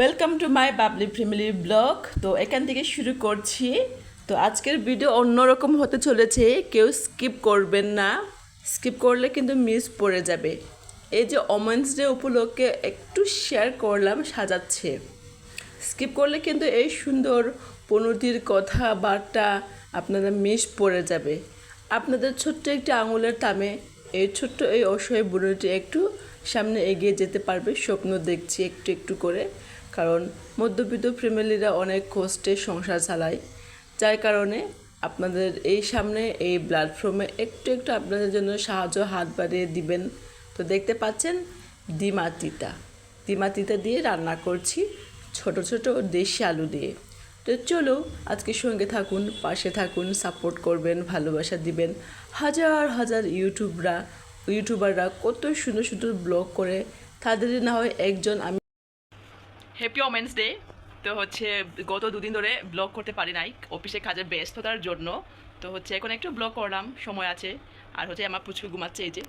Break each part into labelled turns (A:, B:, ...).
A: Welcome to my bubbly family vlog তো এখান থেকে শুরু করছি। তো আজকের ভিডিও অন্যরকম হতে চলেছে। কেউ স্কিপ করবেন না। স্কিপ করলে কিন্তু মিস পড়ে যাবে। এই যে ওমেন্স ডে উপলক্ষে একটু শেয়ার করলাম, সাজাচ্ছে। স্কিপ করলে কিন্তু এই সুন্দর পনতির কথাবার্তা আপনারা মিস পড়ে যাবে। আপনাদের ছোট্ট একটি আঙুলের তামে এই ছোট্ট এই অসহায় বুড়োটি একটু সামনে এগিয়ে যেতে পারবে। স্বপ্ন দেখছি একটু একটু করে। কারণ মধ্যবিত্ত ফ্যামিলিরা অনেক কষ্টে সংসার চালায়। যার কারণে আপনাদের এই সামনে এই প্ল্যাটফর্মে একটু একটু আপনাদের জন্য সাহায্য হাত বাড়িয়ে দিবেন। তো দেখতে পাচ্ছেন দিমাতিতা দিমাতিতা দিয়ে রান্না করছি ছোট ছোট দেশি আলু দিয়ে। তো চলো আজকে সঙ্গে থাকুন, পাশে থাকুন সাপোর্ট করবেন, ভালোবাসা দিবেন। হাজার হাজার ইউটিউবরা ইউটিউবাররা কত সুন্দর সুন্দর ব্লগ করে। তাদের না হয় একজন আমি হ্যাপি ওমেন্স ডে তো হচ্ছে গত দুদিন ধরে ব্লগ করতে পারি নাই। অফিসে কাজের ব্যস্ততার জন্য। তো হচ্ছে এখন একটু ব্লগ করলাম, সময় আছে। আর হচ্ছে আমার পুচকু ঘুমাচ্ছে এই যে।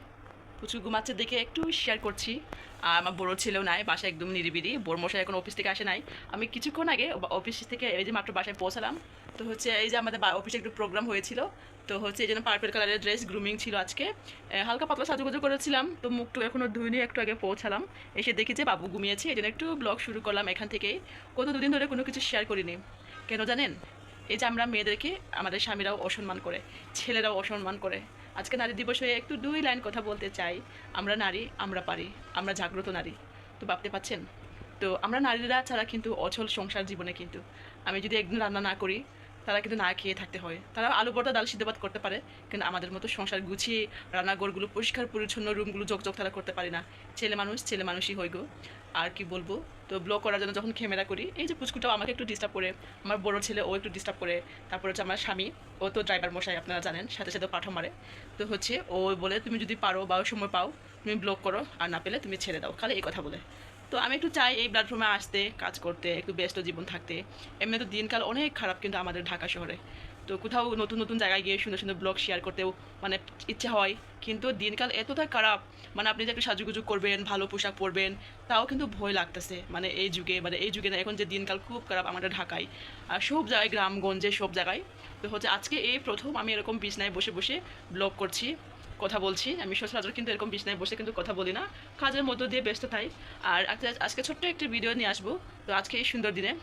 A: পুচকু ঘুমাচ্ছে দেখে একটু শেয়ার করছি। আর আমার বড়ো ছেলেও নাই, বাসায় একদম নিরিবিলি। বড় মশাই এখন অফিস থেকে আসে নাই। আমি কিছুক্ষণ আগে অফিস থেকে এই যে মাত্র বাসায় পৌঁছালাম। তো হচ্ছে এই যে আমাদের অফিসে একটু প্রোগ্রাম হয়েছিল। তো হচ্ছে এই জন্য পার্পেল কালারের ড্রেস গ্রুমিং ছিল আজকে। হালকা পাতলা সাজুগুজু করেছিলাম। তো মুখটু এখনও ধুইনি, একটু আগে পৌঁছালাম। এসে দেখি যে বাবু ঘুমিয়েছে। এই জন্য একটু ব্লগ শুরু করলাম এখান থেকেই। কত দুদিন ধরে কোনো কিছু শেয়ার করিনি। কেন জানেন? এই যে আমরা মেয়েদেরকে, আমাদের স্বামীরাও অসম্মান করে, ছেলেরাও অসম্মান করে। আজকে নারী দিবস হয়ে একটু দুই লাইন কথা বলতে চাই। আমরা নারী, আমরা পারি, আমরা জাগ্রত নারী। তো ভাবতে পাচ্ছেন? তো আমরা নারীরা ছাড়া কিন্তু অচল সংসার জীবনে কিন্তু। আমি যদি একদিন রান্না না করি তারা কিন্তু না খেয়ে থাকতে হয়। তারা আলু, পরোটা, ডাল সিদ্ধ করতে পারে, কিন্তু আমাদের মতো সংসার গুছিয়ে রান্নাঘরগুলো পরিষ্কার, পরিচ্ছন্ন রুমগুলো জকজক তারা করতে পারে না। ছেলে মানুষ, ছেলে মানুষই হই গো। আর কি বলব? তো ব্লগ করার জন্য যখন ক্যামেরা করি, এই যে পুচকুটাও আমাকে একটু ডিস্টার্ব করে, আমার বড় ছেলে ও একটু ডিস্টার্ব করে, তারপর হচ্ছে আমার স্বামী, ও তো ড্রাইভার মশাই, আপনারা জানেন, সাথে সাথে পাঠও মারে। তো হচ্ছে ও বলে, তুমি যদি পারো বা সময় পাও, তুমি ব্লগ করো, আর না পেলে তুমি ছেড়ে দাও। খালি এই কথা বলে। তো আমি একটু চাই এই প্ল্যাটফর্মে আসতে, কাজ করতে, একটু ব্যস্ত জীবন থাকতে। এমনি তো দিনকাল অনেক খারাপ কিন্তু আমাদের ঢাকা শহরে। তো কোথাও নতুন নতুন জায়গায় গিয়ে সুন্দর সুন্দর ব্লগ শেয়ার করতেও মানে ইচ্ছা হয়। কিন্তু দিনকাল এতটা খারাপ মানে আপনি যে একটু সাজুগুজু করবেন, ভালো পোশাক পরবেন, তাও কিন্তু ভয় লাগতেছে। মানে এই যুগে মানে এই যুগে না, এখন যে দিনকাল খুব খারাপ আমাদের ঢাকায়। আর সব জায়গায়, গ্রামগঞ্জে সব জায়গায়। তো হচ্ছে আজকে এই প্রথম আমি এরকম বিছনায় বসে বসে ব্লগ করছি। কথা বলছি। আমি সচরাচর কিন্তু এরকম বিছনায় বসে কিন্তু কথা বলি না। কাজের মধ্য দিয়ে ব্যস্ত থাই আর আজকে- ছোট্ট একটি ভিডিও নিয়ে আসব। তো আজকে এই সুন্দর দিনে।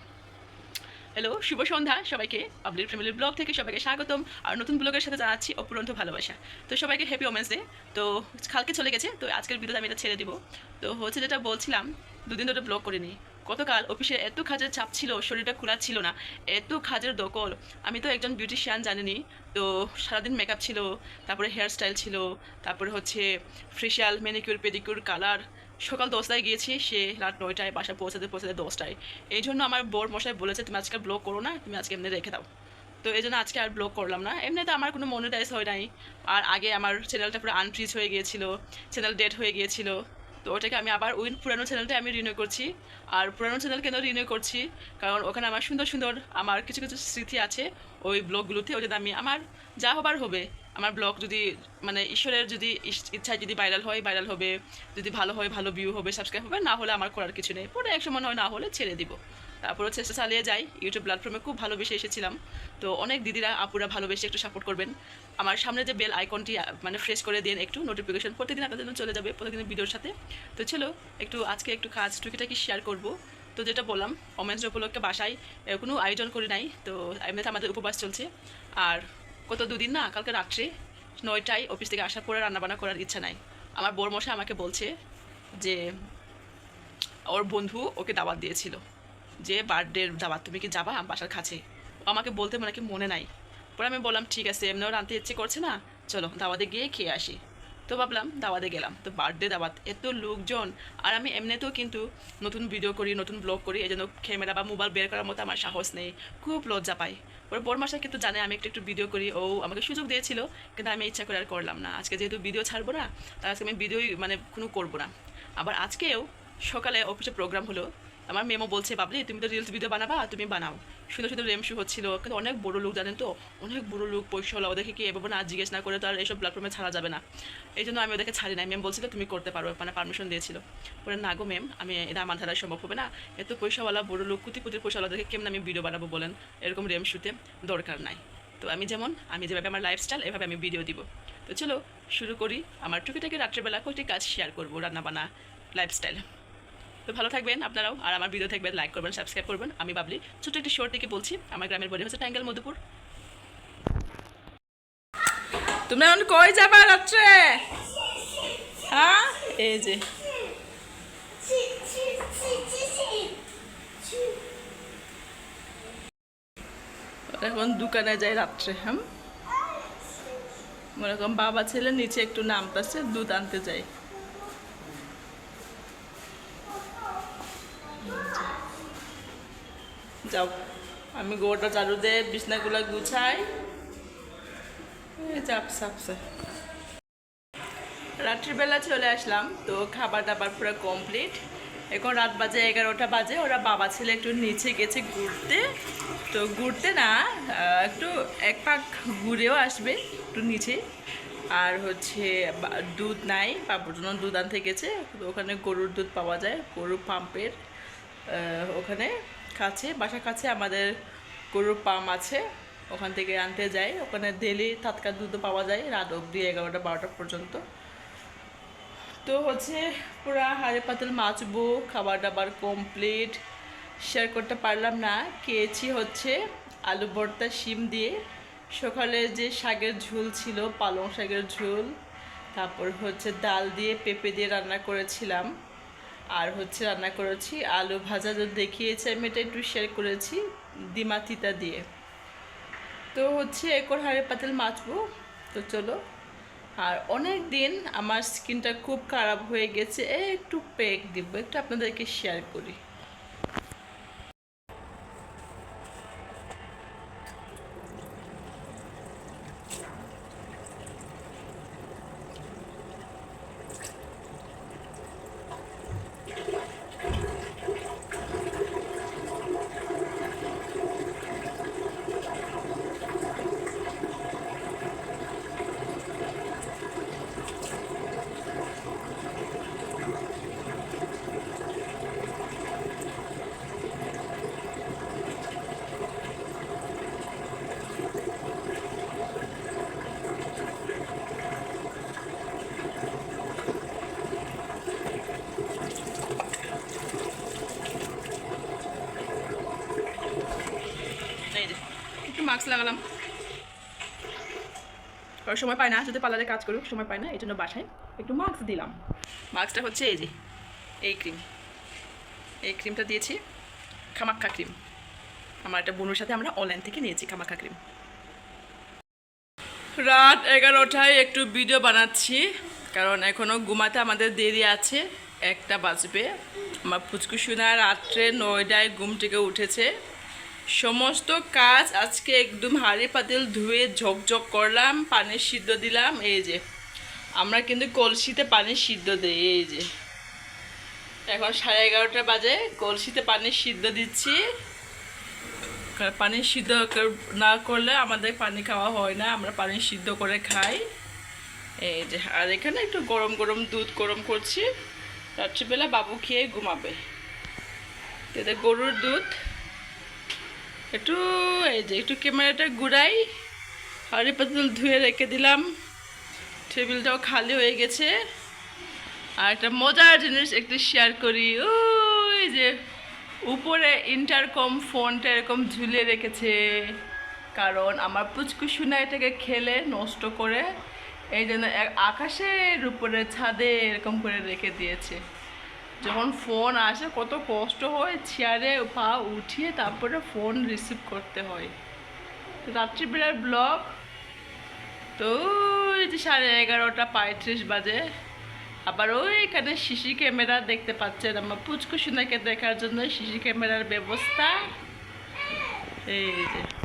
A: হ্যালো শুভ সন্ধ্যা সবাইকে। পাবলিক ফ্যামিলির ব্লগ থেকে সবাইকে স্বাগতম। আর নতুন ব্লগের সাথে জানাচ্ছি অপুরন্ত ভালোবাসা। তো সবাইকে হ্যাপি ওমেন্স ডে তো কালকে চলে গেছে। তো আজকের ভিডিওতে আমি এটা ছেড়ে দিব। তো হচ্ছে যেটা বলছিলাম, দুদিন ধরে ব্লগ করিনি। গতকাল অফিসে এত কাজের চাপ ছিল, শরীরটা খোলা ছিল না, এত কাজের দকল আমি তো একজন বিউটিশিয়ান জানিনি, তো সারাদিন মেকআপ ছিল, তারপরে হেয়ার স্টাইল ছিল, তারপরে হচ্ছে ফেশিয়াল ম্যানিকিউর পেডিকিউর কালার সকাল দশটায় গিয়েছি, সে রাত নয়টায় বাসা পৌঁছাতে পৌঁছাতে দশটায়। এই জন্য আমার বোর মশাই বলেছে, তুমি আজকে ব্লগ করো না, তুমি আজকে এমনি রেখে দাও। তো এই জন্য আজকে আর ব্লগ করলাম না। এমনিতে আমার কোনো মনিটাইজ হয় নাই। আর আগে আমার চ্যানেলটা পুরো আনফ্রিজ হয়ে গিয়েছিল চ্যানেল ডেট হয়ে গিয়েছিল। তো ওটাকে আমি আবার ওই পুরানো চ্যানেলটা আমি রিনিউ করছি। আর পুরানো চ্যানেল কেন রিনিউ করছি? কারণ ওখানে আমার সুন্দর সুন্দর আমার কিছু কিছু স্মৃতি আছে ওই ব্লগগুলোতে জন্য আমি আমার যা হবার হবে, আমার ব্লগ যদি মানে ঈশ্বরের যদি ইচ্ছায় যদি ভাইরাল হয় ভাইরাল হবে। যদি ভালো হয়, ভালো ভিউ হবে সাবস্ক্রাইব হবে, না হলে আমার করার কিছু নেই। পরে এক সময় হয় না হলে ছেড়ে দিব। তারপরে চেষ্টা চালিয়ে যাই। ইউটিউব প্ল্যাটফর্মে খুব ভালোবেসে এসেছিলাম। তো অনেক দিদিরা, আপুরা ভালোবেসে একটু সাপোর্ট করবেন। আমার সামনে যে বেল আইকনটি মানে ফ্রেশ করে দিন একটু নোটিফিকেশন প্রতিদিন আপনাদের জন্য চলে যাবে প্রতিদিন ভিডিওর সাথে। তো চলো, একটু আজকে একটু কাজ টুকিটাকি শেয়ার করব। তো যেটা বললাম, ওমেন্স উপলক্ষে বাসায় কোনো আয়োজন করি নাই। তো এমনিতে আমাদের উপবাস চলছে। আর কত দুদিন না, কালকে রাত্রে নয়টায় অফিস থেকে আসার পরে রান্নাবান্না করার ইচ্ছা নাই। আমার বড় মশাই আমাকে বলছে যে, ওর বন্ধু ওকে দাওয়াত দিয়েছিল। যে বার্থডের দাওয়াত তুমি কি যাবা বাসার কাছে? আমাকে বলতে মানে কি মনে নাই। পরে আমি বললাম, ঠিক আছে, এমনিও রানতে ইচ্ছে করছে না, চলো দাওয়াতে গিয়ে খেয়ে আসি। তো ভাবলাম, দাওয়াতে গেলাম। তো বার্থডে দাওয়াত, এত লোকজন। আর আমি এমনিতেও কিন্তু নতুন ভিডিও করি, নতুন ব্লগ করি, এই জন্য ক্যামেরা বা মোবাইল বের করার মতো আমার সাহস নেই। খুব লজ্জা পাই ওর বড় মাসা কিন্তু জানে, আমি একটু একটু ভিডিও করি, ও আমাকে সুযোগ দিয়েছিল, কিন্তু আমি ইচ্ছা করে আর করলাম না। আজকে যেহেতু ভিডিও ছাড়বো না তার আজকে আমি ভিডিওই মানে কোনো করব না। আবার আজকেও সকালে অফিসে প্রোগ্রাম হলো আমার মেমো বলছে বাবলি তুমি তো রিলস ভিডিও বানাবা, তুমি বানাও। সুন্দর সুন্দর রেম শু হচ্ছিল। কিন্তু অনেক বড় লোক, জানেন তো? অনেক বড় লোক পয়সাওয়ালা ওদেরকে কি এভাবে না জিজ্ঞেস না করে তো আর এইসব প্ল্যাটফর্মে ছাড়া যাবে না। এই জন্য আমি ওদেরকে ছাড়ি নাই। ম্যাম বলছিল, তুমি করতে পারো। মানে পারমিশন দিয়েছিল। পরে না গো ম্যাম আমি এটা আমার ধারা সম্ভব হবে না। এত পয়সাওয়ালা বড় লোক কুতি কুতির পয়সাওয়ালাদেরকে কেমন আমি ভিডিও বানাবো বলেন? এরকম রেম শুতে দরকার নাই। তো আমি যেমন, আমি যেভাবে আমার লাইফস্টাইল এভাবে আমি ভিডিও দিব। তো চলো, শুরু করি। আমার টুকিটাকি রাত্রেবেলা কয়েকটি কাজ শেয়ার করব, রান্নাবান্না লাইফস্টাইল তো ভালো থাকবেন আপনারাও, আর আমার ভিডিও থাকবেন লাইক করবেন সাবস্ক্রাইব করবেন। আমি বাবলি। ছোট্ট একটি শোর থেকে বলছি, আমার গ্রামের বাড়ি হচ্ছে টাঙ্গাল মধুপুর। তোমরা এখন কই যাবা রাত্রে? হ্যাঁ? এই যে। এখন দোকানে যাই রাত্রে হ্যাঁ? মনে বাবা ছেলে নিচে একটু নামতেছে, দুধ আনতে যাই যাও। আমি গোটা চালু দিয়ে বিছনাগুলো গুছাই। চাপ চাপছে রাত্রিবেলা চলে আসলাম, তো খাবার দাবার পুরো কমপ্লিট এখন রাত বাজে এগারোটা বাজে, ওরা বাবা ছেলে একটু নিচে গেছে ঘুরতে। তো ঘুরতে না একটু এক পাক ঘুরেও আসবে, একটু নিচে। আর হচ্ছে দুধ নাই, বাবুর জন্য দুধ আনতে গেছে। ওখানে গরুর দুধ পাওয়া যায়, গরুর পাম্পের ওখানে। কাছে, বাসার কাছে আমাদের গরুর পাম্প আছে। ওখান থেকে আনতে যাই। ওখানে ডেলি টাটকা দুধও পাওয়া যায় রাত অবধি এগারোটা বারোটা পর্যন্ত। তো হচ্ছে পুরা হাড়ে পাতল মাছবো খাবার দাবার কমপ্লিট শেয়ার করতে পারলাম না। খেয়েছি হচ্ছে আলু ভর্তা, শিম দিয়ে। সকালে যে শাকের ঝোল ছিল, পালং শাকের ঝোল, তারপর হচ্ছে ডাল দিয়ে পেঁপে দিয়ে রান্না করেছিলাম। আর হচ্ছে রান্না করেছি, আলু ভাজা যে দেখিয়েছি আমি এটা একটু শেয়ার করেছি ডিমা তিতা দিয়ে। তো হচ্ছে একর হাড়ে পাতিল মাছবো তো চলো। আর অনেক দিন আমার স্কিনটা খুব খারাপ হয়ে গেছে, একটু পেক দিব, একটু আপনাদেরকে শেয়ার করি এই যে একটু মাস্ক লাগালাম। কারণ সময় পায় না, যদি পার্লারে কাজ করুক, সময় পায় না, এই জন্য বাসায় একটু মাস্ক দিলাম। মাস্কটা হচ্ছে এই যে, এই ক্রিম এই ক্রিমটা দিয়েছি খামাক্ষা ক্রিম আমার একটা বোনের সাথে আমরা অনলাইন থেকে নিয়েছি খামাক্ষা ক্রিম রাত এগারোটায় একটু ভিডিও বানাচ্ছি, কারণ এখনও ঘুমাতে আমাদের দেরি আছে। একটা বাজবে। আমার পুচকুসুনা রাত্রে নয়টায় ঘুম থেকে উঠেছে। সমস্ত কাজ আজকে একদম হাঁড়ি পাতিল ধুয়ে ঝকঝক করলাম, পানি সিদ্ধ দিলাম, এই যে। আমরা কিন্তু কলসিতে পানি সিদ্ধ দিই, এই যে। এখন সাড়ে এগারোটা বাজে, কলসিতে পানি সিদ্ধ দিচ্ছি। কারণ পানি সিদ্ধ না করলে আমাদের পানি খাওয়া হয় না, আমরা পানি সিদ্ধ করে খাই। এই যে, আর এখানে একটু গরম গরম দুধ গরম করছি। রাত্রিবেলা বাবু খেয়ে ঘুমাবে। এদের গরুর দুধ একটু, এই যে একটু ক্যামেরাটা ঘুরাই, হাড়ি পাতিল ধুয়ে রেখে দিলাম। টেবিলটাও খালি হয়ে গেছে। আর একটা মজার জিনিস একটু শেয়ার করি। ওই যে উপরে ইন্টারকম ফোনটা এরকম ঝুলিয়ে রেখেছে। কারণ আমার পুচকু পুচকুসুনা এটাকে খেলে নষ্ট করে, এই জন্য আকাশের উপরে ছাদে এরকম করে রেখে দিয়েছে। যখন ফোন আসে, কত কষ্ট হয় চেয়ারে পা উঠিয়ে তারপরে ফোন রিসিভ করতে হয়। রাত্রিবেলার ব্লগ তো ওই যে সাড়ে এগারোটা পঁয়ত্রিশ বাজে। আবার ওইখানে সিসি ক্যামেরা দেখতে পাচ্ছেন আমার। পুচকু সোনাকে দেখার জন্য সিসি ক্যামেরার ব্যবস্থা। এই যে।